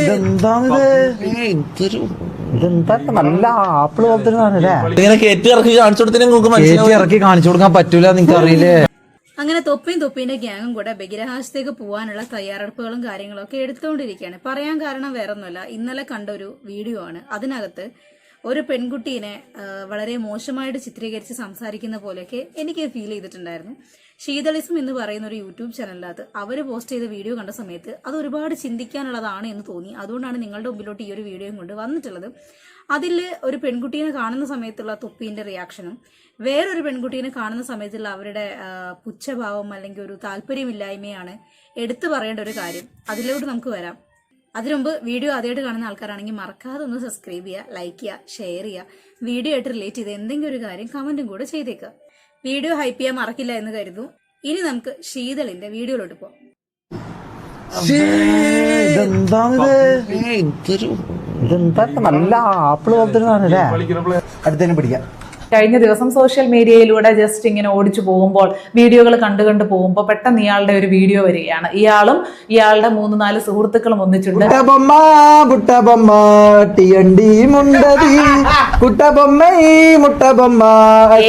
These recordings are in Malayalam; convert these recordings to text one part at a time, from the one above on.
ഇതെന്താണിത്? ഇതെന്താ? നല്ല ആപ്പിൾ പോലത്തെ അല്ലേ? ഇങ്ങനെ കയറ്റി ഇറക്കി കാണിച്ചു കൊടുത്തേ നിങ്ങൾക്ക് ചേച്ചി മനസ്സിലാവും. ഇറക്കി കാണിച്ചു കൊടുക്കാൻ പറ്റൂല നിങ്ങൾക്ക് അറിയില്ലേ? അങ്ങനെ തൊപ്പിയും തൊപ്പിന്റെ ഗ്യാങ്ങും കൂടെ ബഹിരാകാശത്തേക്ക് പോകാനുള്ള തയ്യാറെടുപ്പുകളും കാര്യങ്ങളും ഒക്കെ എടുത്തുകൊണ്ടിരിക്കുകയാണ്. പറയാൻ കാരണം വേറൊന്നുമല്ല. ഇന്നലെ കണ്ട ഒരു വീഡിയോ ആണ്. അതിനകത്ത് ഒരു പെൺകുട്ടീനെ വളരെ മോശമായിട്ട് ചിത്രീകരിച്ച് സംസാരിക്കുന്ന പോലെയൊക്കെ എനിക്ക് ഫീൽ ചെയ്തിട്ടുണ്ടായിരുന്നു. ശീതളിസം എന്ന് പറയുന്ന ഒരു യൂട്യൂബ് ചാനലിനകത്ത് അവർ പോസ്റ്റ് ചെയ്ത വീഡിയോ കണ്ട സമയത്ത് അത് ഒരുപാട് ചിന്തിക്കാനുള്ളതാണ് എന്ന് തോന്നി. അതുകൊണ്ടാണ് നിങ്ങളുടെ മുമ്പിലോട്ട് ഈ ഒരു വീഡിയോയും കൊണ്ട് വന്നിട്ടുള്ളത്. അതിൽ ഒരു പെൺകുട്ടീനെ കാണുന്ന സമയത്തുള്ള തൊപ്പീന്റെ റിയാക്ഷനും വേറൊരു പെൺകുട്ടീനെ കാണുന്ന സമയത്തുള്ള അവരുടെ പുച്ഛഭാവം അല്ലെങ്കിൽ ഒരു താല്പര്യമില്ലായ്മയാണ് എടുത്തു പറയേണ്ട ഒരു കാര്യം. അതിലോട്ട് നമുക്ക് വരാം. അതിനുമുമ്പ് വീഡിയോ ആദ്യമായിട്ട് കാണുന്ന ആൾക്കാരാണെങ്കിൽ മറക്കാതെ ഒന്ന് സബ്സ്ക്രൈബ് ചെയ്യുക ലൈക്ക് ചെയ്യുക ഷെയർ ചെയ്യുക. വീഡിയോ ആയിട്ട് റിലേറ്റ് ചെയ്ത് എന്തെങ്കിലും ഒരു കാര്യം കമന്റും കൂടെ ചെയ്തേക്കുക വീഡിയോ ഹൈപ്പ് ചെയ്യാൻ മറക്കില്ല എന്ന് കരുതും. ഇനി നമുക്ക് ശീതളിന്റെ വീഡിയോയിലോട്ട് പോകാം ഇതെന്താണിത്? ഇതെന്താ? നല്ല ആപ്പിൾ പോലത്തെ അല്ലേ? അടുത്തന്നെ പിടിക്കാം. കഴിഞ്ഞ ദിവസം സോഷ്യൽ മീഡിയയിലൂടെ ജസ്റ്റ് ഇങ്ങനെ ഓടിച്ചു പോകുമ്പോൾ വീഡിയോകൾ കണ്ടു കണ്ടു പോകുമ്പോൾ പെട്ടെന്ന് ഇയാളുടെ ഒരു വീഡിയോ വരികയാണ്. ഇയാളും ഇയാളുടെ മൂന്ന് നാല് സുഹൃത്തുക്കളും ഒന്നിച്ചിട്ടുണ്ട്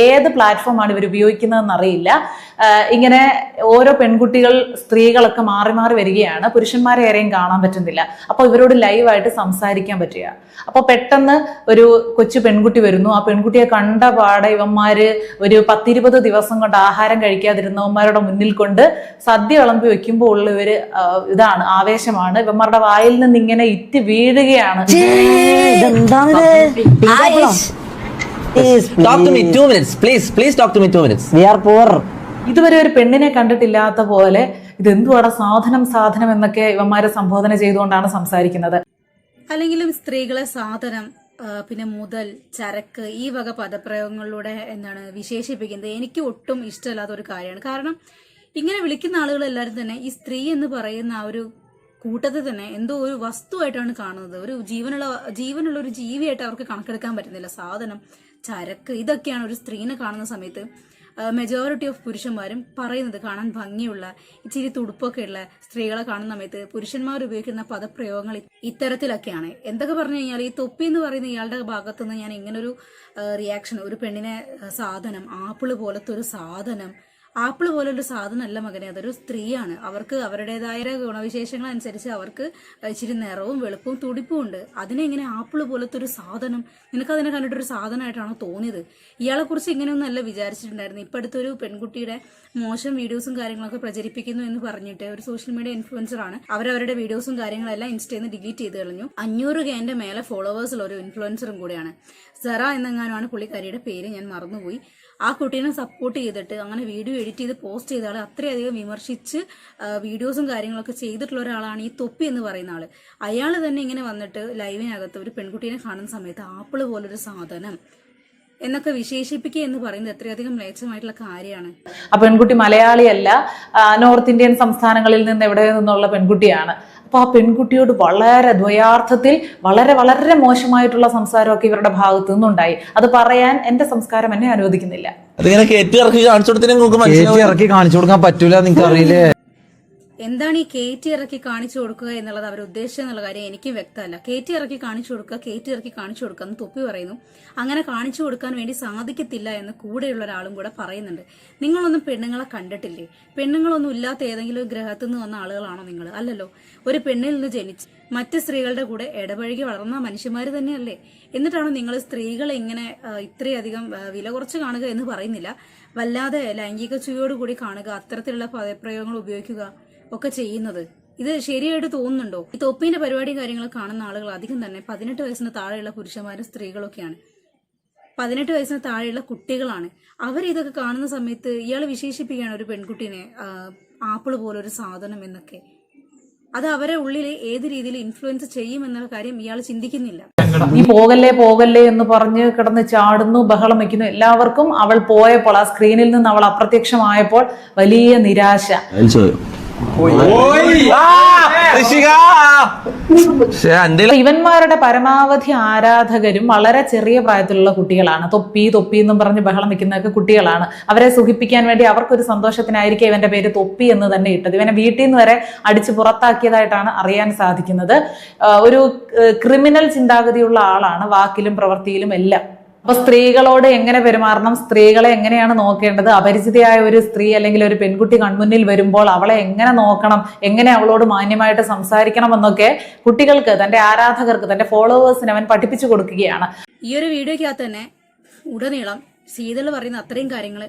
ഏത് പ്ലാറ്റ്ഫോമാണ് ഇവർ ഉപയോഗിക്കുന്നതെന്ന് അറിയില്ല. ഇങ്ങനെ ഓരോ പെൺകുട്ടികൾ സ്ത്രീകളൊക്കെ മാറി മാറി വരികയാണ്. പുരുഷന്മാരെ ആരെയും കാണാൻ പറ്റുന്നില്ല. അപ്പോൾ ഇവരോട് ലൈവായിട്ട് സംസാരിക്കാൻ പറ്റുക. അപ്പോൾ പെട്ടെന്ന് ഒരു കൊച്ചു പെൺകുട്ടി വരുന്നു. ആ പെൺകുട്ടിയെ കണ്ട പാടെ ഇവന്മാര് ഒരു പത്തിരുപത് ദിവസം കൊണ്ട് ആഹാരം കഴിക്കാതിരുന്നവന്മാരുടെ മുന്നിൽ കൊണ്ട് സദ്യ വിളമ്പി വെക്കുമ്പോൾ ഉള്ള ഒരു ഇതാണ് ആവേശമാണ്. ഇവന്മാരുടെ വായിൽ നിന്ന് ഇങ്ങനെ ഇറ്റ് വീഴുകയാണ്. Please, to me two minutes please. Please talk to me two minutes. We are poor ഇതുവരെ ഒരു പെണ്ണിനെ കണ്ടിട്ടില്ലാത്ത പോലെ ഇതെന്തുവാടാ സാധനം സാധനം എന്നൊക്കെ ഇവന്മാരെ സംബോധന ചെയ്തുകൊണ്ടാണ് സംസാരിക്കുന്നത്. അല്ലെങ്കിലും സ്ത്രീകളെ സാധനം പിന്നെ മുതൽ ചരക്ക് ഈ വക പദപ്രയോഗങ്ങളിലൂടെ എന്താണ് വിശേഷിപ്പിക്കുന്നത്. എനിക്ക് ഒട്ടും ഇഷ്ടമില്ലാത്ത ഒരു കാര്യമാണ്. കാരണം ഇങ്ങനെ വിളിക്കുന്ന ആളുകൾ എല്ലാവരും തന്നെ ഈ സ്ത്രീ എന്ന് പറയുന്ന ആ ഒരു കൂട്ടത്തിൽ തന്നെ എന്തോ ഒരു വസ്തുവായിട്ടാണ് കാണുന്നത്. ഒരു ജീവനുള്ള ജീവനുള്ള ഒരു ജീവിയായിട്ട് അവർക്ക് കണക്കെടുക്കാൻ പറ്റുന്നില്ല. സാധനം ചരക്ക് ഇതൊക്കെയാണ് ഒരു സ്ത്രീനെ കാണുന്ന സമയത്ത് മെജോറിറ്റി ഓഫ് പുരുഷന്മാരും പറയുന്നത് കാണാൻ ഭംഗിയുള്ള ഇച്ചിരി തുടുപ്പൊക്കെ ഉള്ള സ്ത്രീകളെ കാണുന്ന സമയത്ത് പുരുഷന്മാർ ഉപയോഗിക്കുന്ന പദപ്രയോഗങ്ങൾ ഇത്തരത്തിലൊക്കെയാണ്. എന്തൊക്കെ പറഞ്ഞു കഴിഞ്ഞാൽ ഈ തൊപ്പി എന്ന് പറയുന്ന ഇയാളുടെ ഭാഗത്തുനിന്ന് ഞാൻ ഇങ്ങനൊരു റിയാക്ഷൻ ഒരു പെണ്ണിനെ സാധനം ആപ്പിൾ പോലത്തെ ഒരു സാധനം ആപ്പിൾ പോലൊരു സാധനമല്ല മകനെ. അതൊരു സ്ത്രീയാണ്. അവർക്ക് അവരുടേതായ ഗുണവിശേഷങ്ങൾ അനുസരിച്ച് അവർക്ക് ഇച്ചിരി നിറവും വെളുപ്പും തുടിപ്പും ഉണ്ട്. അതിനെ ഇങ്ങനെ ആപ്പിൾ പോലത്തെ ഒരു സാധനം നിനക്ക് അതിനെ കണ്ടിട്ടൊരു സാധനമായിട്ടാണോ തോന്നിയത്? ഇയാളെക്കുറിച്ച് കുറിച്ച് ഇങ്ങനെയൊന്നും അല്ല വിചാരിച്ചിട്ടുണ്ടായിരുന്നു. ഇപ്പൊ അടുത്തൊരു പെൺകുട്ടിയുടെ മോശം വീഡിയോസും കാര്യങ്ങളൊക്കെ പ്രചരിപ്പിക്കുന്നു എന്ന് പറഞ്ഞിട്ട് ഒരു സോഷ്യൽ മീഡിയ ഇൻഫ്ലുവൻസർ ആണ് അവരവരുടെ വീഡിയോസും കാര്യങ്ങളെല്ലാം ഇൻസ്റ്റയിൽ നിന്ന് ഡിലീറ്റ് ചെയ്ത് കളഞ്ഞു. അഞ്ഞൂറ് കെന്റെ മേലെ ഫോളോവേഴ്സുള്ള ഒരു ഇൻഫ്ലുവൻസറും കൂടെയാണ്. സെറ എന്നെങ്ങാനുമാണ് പുള്ളിക്കാരിയുടെ പേര് ഞാൻ മറന്നുപോയി. ആ കുട്ടീനെ സപ്പോർട്ട് ചെയ്തിട്ട് അങ്ങനെ വീഡിയോ എഡിറ്റ് ചെയ്ത് പോസ്റ്റ് ചെയ്ത ആൾ അത്രയധികം വിമർശിച്ച് വീഡിയോസും കാര്യങ്ങളൊക്കെ ചെയ്തിട്ടുള്ള ഒരാളാണ് ഈ തൊപ്പി എന്ന് പറയുന്ന ആൾ. അയാൾ തന്നെ ഇങ്ങനെ വന്നിട്ട് ലൈവിനകത്ത് ഒരു പെൺകുട്ടീനെ കാണുന്ന സമയത്ത് ആപ്പിൾ പോലൊരു സാധനം എന്നൊക്കെ വിശേഷിപ്പിക്കുക എന്ന് പറയുന്നത് എത്രയധികം മ്ലേച്ഛമായിട്ടുള്ള കാര്യമാണ്. ആ പെൺകുട്ടി മലയാളിയല്ല നോർത്ത് ഇന്ത്യൻ സംസ്ഥാനങ്ങളിൽ നിന്ന് എവിടെ നിന്നുള്ള പെൺകുട്ടിയാണ്. അപ്പൊ ആ പെൺകുട്ടിയോട് വളരെ ദ്വയാർത്ഥത്തിൽ വളരെ വളരെ മോശമായിട്ടുള്ള സംസാരമൊക്കെ ഇവരുടെ ഭാഗത്തു നിന്നുണ്ടായി. അത് പറയാൻ എന്റെ സംസ്കാരം എന്നെ അനുവദിക്കുന്നില്ല. അതിങ്ങനെ കയറ്റി ഇറക്കി കാണിച്ചു നിങ്ങൾക്ക് മനസ്സിലാവും. ഇറക്കി കാണിച്ചു കൊടുക്കാൻ പറ്റൂല നിങ്ങൾക്ക് അറിയില്ലേ എന്താണ് ഈ കയറ്റി ഇറക്കി കാണിച്ചു കൊടുക്കുക എന്നുള്ളത് അവർ ഉദ്ദേശിച്ചത് എന്നുള്ള കാര്യം എനിക്കും വ്യക്തമല്ല. കയറ്റി ഇറക്കി കാണിച്ചു കൊടുക്കുക കയറ്റി ഇറക്കി കാണിച്ചു കൊടുക്കുക എന്ന് തൊപ്പി പറയുന്നു. അങ്ങനെ കാണിച്ചു കൊടുക്കാൻ വേണ്ടി സാധിക്കത്തില്ല എന്ന് കൂടെയുള്ള ഒരാളും കൂടെ പറയുന്നുണ്ട്. നിങ്ങളൊന്നും പെണ്ണുങ്ങളെ കണ്ടിട്ടില്ലേ? പെണ്ണുങ്ങളൊന്നും ഇല്ലാത്ത ഏതെങ്കിലും ഗ്രഹത്തു നിന്ന് വന്ന ആളുകളാണോ നിങ്ങൾ? അല്ലല്ലോ. ഒരു പെണ്ണിൽ നിന്ന് ജനിച്ച് മറ്റ് സ്ത്രീകളുടെ കൂടെ ഇടപഴകി വളർന്ന മനുഷ്യന്മാർ തന്നെയല്ലേ? എന്നിട്ടാണോ നിങ്ങൾ സ്ത്രീകളെ ഇങ്ങനെ ഇത്രയധികം വില കുറച്ച് കാണുക എന്ന് പറയുന്നില്ല? വല്ലാതെ ലൈംഗിക ചുവയോടുകൂടി കാണുക അത്തരത്തിലുള്ള പദപ്രയോഗങ്ങൾ ഉപയോഗിക്കുക. ഒക്കെ ചെയ്യുന്നത്. ഇത് ശരിയായിട്ട് തോന്നുന്നുണ്ടോ? ഈ തൊപ്പീന്റെ പരിപാടിയും കാര്യങ്ങളും കാണുന്ന ആളുകൾ അധികം തന്നെ പതിനെട്ട് വയസ്സിന് താഴെയുള്ള പുരുഷന്മാരും സ്ത്രീകളൊക്കെയാണ്. പതിനെട്ട് വയസ്സിന് താഴെയുള്ള കുട്ടികളാണ്. അവർ ഇതൊക്കെ കാണുന്ന സമയത്ത് ഇയാൾ വിശേഷിപ്പിക്കുകയാണ് ഒരു പെൺകുട്ടീനെ ആപ്പിൾ പോലെ ഒരു സാധനം എന്നൊക്കെ. അത് അവരെ ഉള്ളിൽ ഏത് രീതിയിൽ ഇൻഫ്ലുവൻസ് ചെയ്യും എന്നുള്ള കാര്യം ഇയാൾ ചിന്തിക്കുന്നില്ല. ഈ പോകല്ലേ പോകല്ലേ എന്ന് പറഞ്ഞ് കിടന്ന് ചാടുന്നു ബഹളം വെക്കുന്നു. എല്ലാവർക്കും അവൾ പോയപ്പോൾ ആ സ്ക്രീനിൽ നിന്ന് അവൾ അപ്രത്യക്ഷമായപ്പോൾ വലിയ നിരാശ. ഇവന്മാരുടെ പരമാവധി ആരാധകരും വളരെ ചെറിയ പ്രായത്തിലുള്ള കുട്ടികളാണ്. തൊപ്പി തൊപ്പി എന്നും പറഞ്ഞ് ബഹളം വെക്കുന്നതൊക്കെ കുട്ടികളാണ്. അവരെ സുഖിപ്പിക്കാൻ വേണ്ടി അവർക്കൊരു സന്തോഷത്തിനായിരിക്കും ഇവന്റെ പേര് തൊപ്പി എന്ന് തന്നെ ഇട്ടത്. ഇവനെ വീട്ടിൽ നിന്ന് വരെ അടിച്ച് പുറത്താക്കിയതായിട്ടാണ് അറിയാൻ സാധിക്കുന്നത്. ഒരു ക്രിമിനൽ ചിന്താഗതിയുള്ള ആളാണ് വാക്കിലും പ്രവൃത്തിയിലും എല്ലാം. അപ്പൊ സ്ത്രീകളോട് എങ്ങനെ പെരുമാറണം? സ്ത്രീകളെ എങ്ങനെയാണ് നോക്കേണ്ടത്? അപരിചിതയായ ഒരു സ്ത്രീ അല്ലെങ്കിൽ ഒരു പെൺകുട്ടി കൺമുന്നിൽ വരുമ്പോൾ അവളെ എങ്ങനെ നോക്കണം? എങ്ങനെ അവളോട് മാന്യമായിട്ട് സംസാരിക്കണം എന്നൊക്കെ കുട്ടികൾക്ക് തന്റെ ആരാധകർക്ക് തന്റെ ഫോളോവേഴ്സിന് അവൻ പഠിപ്പിച്ചു കൊടുക്കുകയാണ്. ഈ ഒരു വീഡിയോക്കകത്ത് തന്നെ ഉടനീളം ശീതൾ പറയുന്ന അത്രയും കാര്യങ്ങൾ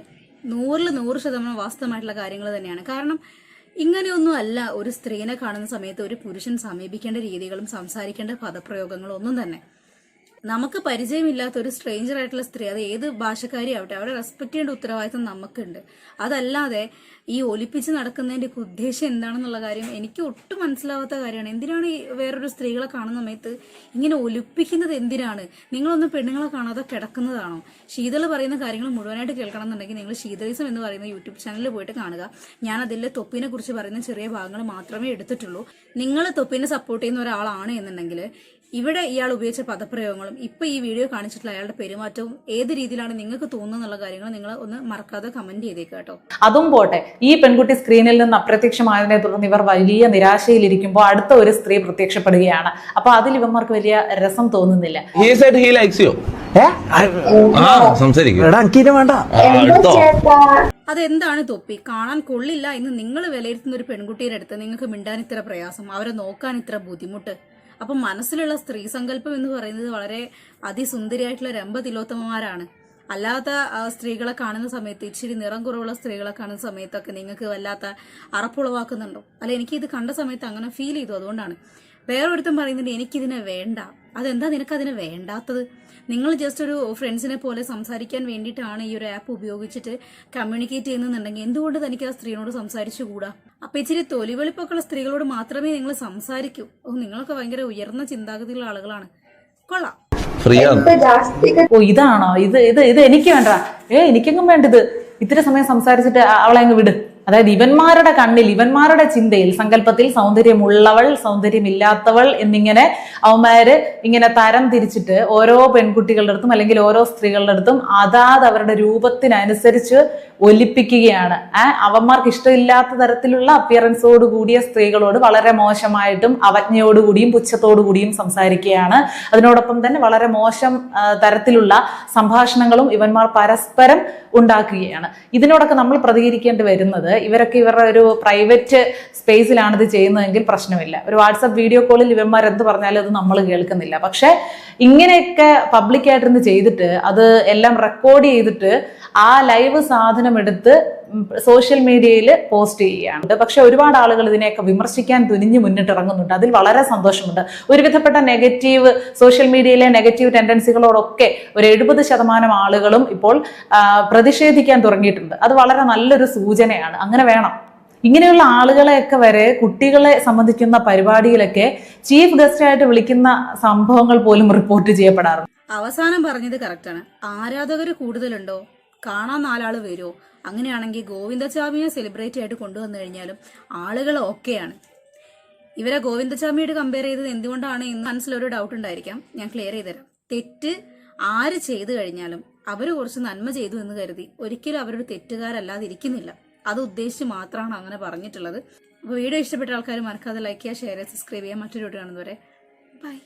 നൂറിൽ നൂറ് ശതമാനം വാസ്തവമായിട്ടുള്ള കാര്യങ്ങൾ തന്നെയാണ്. കാരണം ഇങ്ങനെയൊന്നും അല്ല ഒരു സ്ത്രീനെ കാണുന്ന സമയത്ത് ഒരു പുരുഷൻ സമീപിക്കേണ്ട രീതികളും സംസാരിക്കേണ്ട പദപ്രയോഗങ്ങളും ഒന്നും തന്നെ. നമുക്ക് പരിചയമില്ലാത്ത ഒരു സ്ട്രേഞ്ചർ ആയിട്ടുള്ള സ്ത്രീ അത് ഏത് ഭാഷക്കാരി ആവട്ടെ അവരെ റെസ്പെക്ട് ചെയ്യേണ്ട ഉത്തരവാദിത്തം നമുക്കുണ്ട്. അതല്ലാതെ ഈ ഒലിപ്പിച്ച് നടക്കുന്നതിന്റെ ഉദ്ദേശം എന്താണെന്നുള്ള കാര്യം എനിക്ക് ഒട്ടും മനസ്സിലാവാത്ത കാര്യമാണ്. എന്തിനാണ് ഈ വേറൊരു സ്ത്രീകളെ കാണുന്ന സമയത്ത് ഇങ്ങനെ ഒലിപ്പിക്കുന്നത് എന്തിനാണ്? നിങ്ങളൊന്നും പെണ്ണുങ്ങളെ കാണാതെ കിടക്കുന്നതാണോ? ശീതൾ പറയുന്ന കാര്യങ്ങൾ മുഴുവനായിട്ട് കേൾക്കണം എന്നുണ്ടെങ്കിൽ നിങ്ങൾ ശീതളിസം എന്ന് പറയുന്ന യൂട്യൂബ് ചാനലിൽ പോയിട്ട് കാണുക. ഞാൻ അതിലെ തൊപ്പിനെ കുറിച്ച് പറയുന്ന ചെറിയ ഭാഗങ്ങൾ മാത്രമേ എടുത്തിട്ടുള്ളൂ. നിങ്ങൾ തൊപ്പിനെ സപ്പോർട്ട് ചെയ്യുന്ന ഒരാളാണ് എന്നുണ്ടെങ്കിൽ ഇവിടെ ഇയാൾ ഉപയോഗിച്ച പദപ്രയോഗങ്ങളും ഇപ്പൊ ഈ വീഡിയോ കാണിച്ചിട്ടുള്ള അയാളുടെ പെരുമാറ്റവും ഏത് രീതിയിലാണ് നിങ്ങൾക്ക് തോന്നുന്നത് എന്നുള്ള കാര്യങ്ങൾ നിങ്ങൾ ഒന്ന് മറക്കാതെ കമന്റ് ചെയ്തേക്ക് കേട്ടോ. അതും പോട്ടെ ഈ പെൺകുട്ടി സ്ക്രീനിൽ നിന്ന് അപ്രത്യക്ഷമായതിനെ തുടർന്ന് ഇവർ വലിയ നിരാശയിലിരിക്കുമ്പോൾ അടുത്ത ഒരു സ്ത്രീ പ്രത്യക്ഷപ്പെടുകയാണ്. അപ്പൊ അതിൽ ഇവന്മാർക്ക് വലിയ രസം തോന്നുന്നില്ല. അതെന്താണ് തൊപ്പി? കാണാൻ കൊള്ളില്ല എന്ന് നിങ്ങൾ വിലയിരുത്തുന്ന ഒരു പെൺകുട്ടിയുടെ അടുത്ത് നിങ്ങൾക്ക് മിണ്ടാൻ ഇത്ര പ്രയാസം അവരെ നോക്കാൻ ഇത്ര ബുദ്ധിമുട്ട്. അപ്പം മനസ്സിലുള്ള സ്ത്രീ സങ്കല്പം എന്ന് പറയുന്നത് വളരെ അതിസുന്ദരിയായിട്ടുള്ള രംഭ തിലോത്തമമാരാണ് അല്ലാത്ത സ്ത്രീകളെ കാണുന്ന സമയത്ത് ഇച്ചിരി നിറം കുറവുള്ള സ്ത്രീകളെ കാണുന്ന സമയത്തൊക്കെ നിങ്ങൾക്ക് വല്ലാത്ത അറപ്പുളവാക്കുന്നുണ്ടോ? അല്ല എനിക്ക് ഇത് കണ്ട സമയത്ത് അങ്ങനെ ഫീൽ ചെയ്തു. അതുകൊണ്ടാണ്. വേറൊരുത്തം പറയുന്നുണ്ട് എനിക്കിതിനെ വേണ്ട. അതെന്താ നിനക്കതിനെ വേണ്ടാത്തത്? നിങ്ങൾ ജസ്റ്റ് ഒരു ഫ്രണ്ട്സിനെ പോലെ സംസാരിക്കാൻ വേണ്ടിയിട്ടാണ് ഈ ഒരു ആപ്പ് ഉപയോഗിച്ചിട്ട് കമ്മ്യൂണിക്കേറ്റ് ചെയ്യുന്നുണ്ടെങ്കിൽ എന്തുകൊണ്ട് തനിക്ക് ആ സ്ത്രീയോട് സംസാരിച്ചുകൂടാ? അപ്പൊ ഇച്ചിരി തൊലിവെളിപ്പൊക്കെയുള്ള സ്ത്രീകളോട് മാത്രമേ നിങ്ങൾ സംസാരിക്കൂ. ഓ നിങ്ങളൊക്കെ ഭയങ്കര ഉയർന്ന ചിന്താഗതിയുള്ള ആളുകളാണ്. കൊള്ളാം. ഓ ഇതാണോ? ഇത് ഇത് ഇത് എനിക്ക് വേണ്ട. ഏ എനിക്കെങ്ങും വേണ്ടത് ഇത്ര സമയം സംസാരിച്ചിട്ട് അവളെ അങ്ങ് വിട്. അതായത് ഇവന്മാരുടെ കണ്ണിൽ ഇവന്മാരുടെ ചിന്തയിൽ സങ്കല്പത്തിൽ സൗന്ദര്യമുള്ളവൾ സൗന്ദര്യമില്ലാത്തവൾ എന്നിങ്ങനെ അവന്മാര് ഇങ്ങനെ തരം തിരിച്ചിട്ട് ഓരോ പെൺകുട്ടികളുടെ അടുത്തും അല്ലെങ്കിൽ ഓരോ സ്ത്രീകളുടെ അടുത്തും അതാത് അവരുടെ രൂപത്തിനനുസരിച്ച് ഒലിപ്പിക്കുകയാണ്. ആ അവന്മാർക്ക് ഇഷ്ടമില്ലാത്ത തരത്തിലുള്ള അപ്പിയറൻസോട് കൂടിയ സ്ത്രീകളോട് വളരെ മോശമായിട്ടും അവജ്ഞയോടുകൂടിയും പുച്ഛത്തോടുകൂടിയും സംസാരിക്കുകയാണ്. അതിനോടൊപ്പം തന്നെ വളരെ മോശം തരത്തിലുള്ള സംഭാഷണങ്ങളും ഇവന്മാർ പരസ്പരം ഉണ്ടാക്കുകയാണ്. ഇതിനോടൊക്കെ നമ്മൾ പ്രതികരിക്കേണ്ടി വരുന്നത് ഇവരൊക്കെ ഇവരുടെ ഒരു പ്രൈവറ്റ് സ്പേസിലാണ് ഇത് ചെയ്യുന്നതെങ്കിൽ പ്രശ്നമില്ല. ഒരു വാട്സപ്പ് വീഡിയോ കോളിൽ ഇവന്മാർ എന്ത് പറഞ്ഞാലും അത് നമ്മൾ കേൾക്കുന്നില്ല. പക്ഷെ ഇങ്ങനെയൊക്കെ പബ്ലിക്കായിട്ടിരുന്ന് ചെയ്തിട്ട് അത് എല്ലാം റെക്കോർഡ് ചെയ്തിട്ട് ആ ലൈവ് സാധനം എടുത്ത് സോഷ്യൽ മീഡിയയിൽ പോസ്റ്റ് ചെയ്യുകയാണ്. പക്ഷെ ഒരുപാട് ആളുകൾ ഇതിനെയൊക്കെ വിമർശിക്കാൻ തുനിഞ്ഞു മുന്നിട്ടിറങ്ങുന്നുണ്ട്. അതിൽ വളരെ സന്തോഷമുണ്ട്. ഒരുവിധപ്പെട്ട നെഗറ്റീവ് സോഷ്യൽ മീഡിയയിലെ നെഗറ്റീവ് ടെൻഡൻസികളോടൊക്കെ ഒരു എഴുപത് ശതമാനം ആളുകളും ഇപ്പോൾ പ്രതിഷേധിക്കാൻ തുടങ്ങിയിട്ടുണ്ട്. അത് വളരെ നല്ലൊരു സൂചനയാണ്. അങ്ങനെ വേണം. ഇങ്ങനെയുള്ള ആളുകളെയൊക്കെ വരെ കുട്ടികളെ സംബന്ധിക്കുന്ന പരിപാടിയിലൊക്കെ ചീഫ് ഗസ്റ്റ് ആയിട്ട് വിളിക്കുന്ന സംഭവങ്ങൾ പോലും റിപ്പോർട്ട് ചെയ്യപ്പെടാറുണ്ട്. അവസാനം പറഞ്ഞത് കറക്റ്റാണ്. ആരാധകർ കൂടുതലുണ്ടോ? കാണാൻ നാലാൾ വരുമോ അങ്ങനെയാണെങ്കിൽ ഗോവിന്ദചാമിയെ സെലിബ്രേറ്റ് ആയിട്ട് കൊണ്ടുവന്നു കഴിഞ്ഞാലും ആളുകൾ ഓക്കെയാണ്. ഇവരെ ഗോവിന്ദചാമിയോട് കമ്പയർ ചെയ്തത് എന്തുകൊണ്ടാണ് എന്ന് മനസ്സിലൊരു ഡൗട്ട് ഉണ്ടായിരിക്കാം. ഞാൻ ക്ലിയർ ചെയ്തുതരാം. തെറ്റ് ആര് ചെയ്തു കഴിഞ്ഞാലും അവർ കുറച്ച് നന്മ ചെയ്തു എന്ന് കരുതി ഒരിക്കലും അവരൊരു തെറ്റുകാരല്ലാതെ ഇരിക്കുന്നില്ല. അത് ഉദ്ദേശിച്ച് മാത്രമാണ് അങ്ങനെ പറഞ്ഞിട്ടുള്ളത്. അപ്പോൾ വീഡിയോ ഇഷ്ടപ്പെട്ട ആൾക്കാർ മറക്കാതെ ലൈക്ക് ചെയ്യുക ഷെയർ ചെയ്യുക സബ്സ്ക്രൈബ് ചെയ്യുക. മറ്റൊരു വീഡിയോ കാണുന്നവരെ ബൈ